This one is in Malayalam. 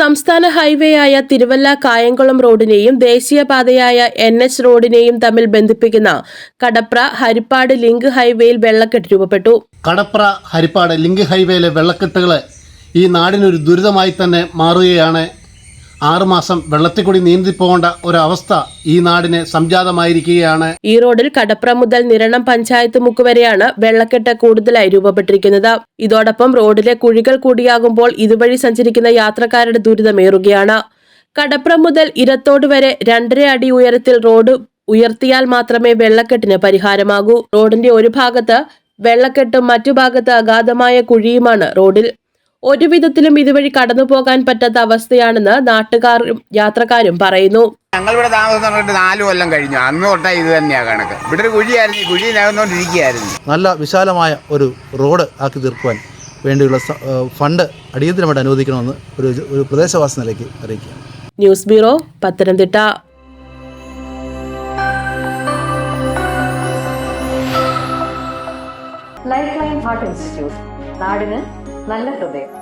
സംസ്ഥാന ഹൈവേയായ തിരുവല്ല കായംകുളം റോഡിനെയും ദേശീയപാതയായ എൻ എച്ച് റോഡിനെയും തമ്മിൽ ബന്ധിപ്പിക്കുന്ന കടപ്ര ഹരിപ്പാട് ലിങ്ക് ഹൈവേയിൽ വെള്ളക്കെട്ട് രൂപപ്പെട്ടു. കടപ്ര ഹരിപ്പാട് ലിങ്ക് ഹൈവേയിലെ വെള്ളക്കെട്ടുകൾ ഈ നാടിനൊരു ദുരിതമായി തന്നെ മാറുകയാണ്. ആറുമാസം വെള്ളത്തിൽ കൂടി നീന്തിപ്പോകേണ്ട ഒരവസ്ഥ ഈ നാടിന് സംജാതമായിരിക്കുകയാണ്. ഈ റോഡിൽ കടപ്ര മുതൽ നിരണം പഞ്ചായത്ത് മുക്ക് വരെയാണ് വെള്ളക്കെട്ട് കൂടുതലായി രൂപപ്പെട്ടിരിക്കുന്നത്. ഇതോടൊപ്പം റോഡിലെ കുഴികൾ കൂടിയാകുമ്പോൾ ഇതുവഴി സഞ്ചരിക്കുന്ന യാത്രക്കാരുടെ ദുരിതമേറുകയാണ് കടപ്ര മുതൽ ഇരത്തോട് വരെ രണ്ടര അടി ഉയരത്തിൽ റോഡ് ഉയർത്തിയാൽ മാത്രമേ വെള്ളക്കെട്ടിന് പരിഹാരമാകൂ. റോഡിന്റെ ഒരു ഭാഗത്ത് വെള്ളക്കെട്ടും മറ്റു ഭാഗത്ത് അഗാധമായ കുഴിയുമാണ് റോഡിൽ ഒരു വിധത്തിലും ഇതുവഴി കടന്നു പോകാൻ പറ്റാത്ത അവസ്ഥയാണെന്ന് നാട്ടുകാരും യാത്രക്കാരും പറയുന്നു. ഞങ്ങളിവിടെ താമസം നാലു നാല് കൊല്ലം കഴിഞ്ഞു. അന്ന് തൊട്ടേ ഇത് തന്നെയാണ് കണക്ക്. ഇവിടെ ഒരു കുഴിയായിരുന്നു. ഈ കുഴി നികന്നുകൊണ്ടിരിക്കുകയായിരുന്നു നല്ല വിശാലമായ ഒരു റോഡ് ആക്കി തീർക്കുവാൻ വേണ്ടിയുള്ള ഫണ്ട് അടിയന്തരമായിട്ട് അനുവദിക്കണമെന്ന് ഒരു ഒരു പ്രദേശവാസ നിലയ്ക്ക് അറിയിക്കുക news bureau Pathanamthitta. Life line heart institute നാടിന് നല്ല ഹൃദയം.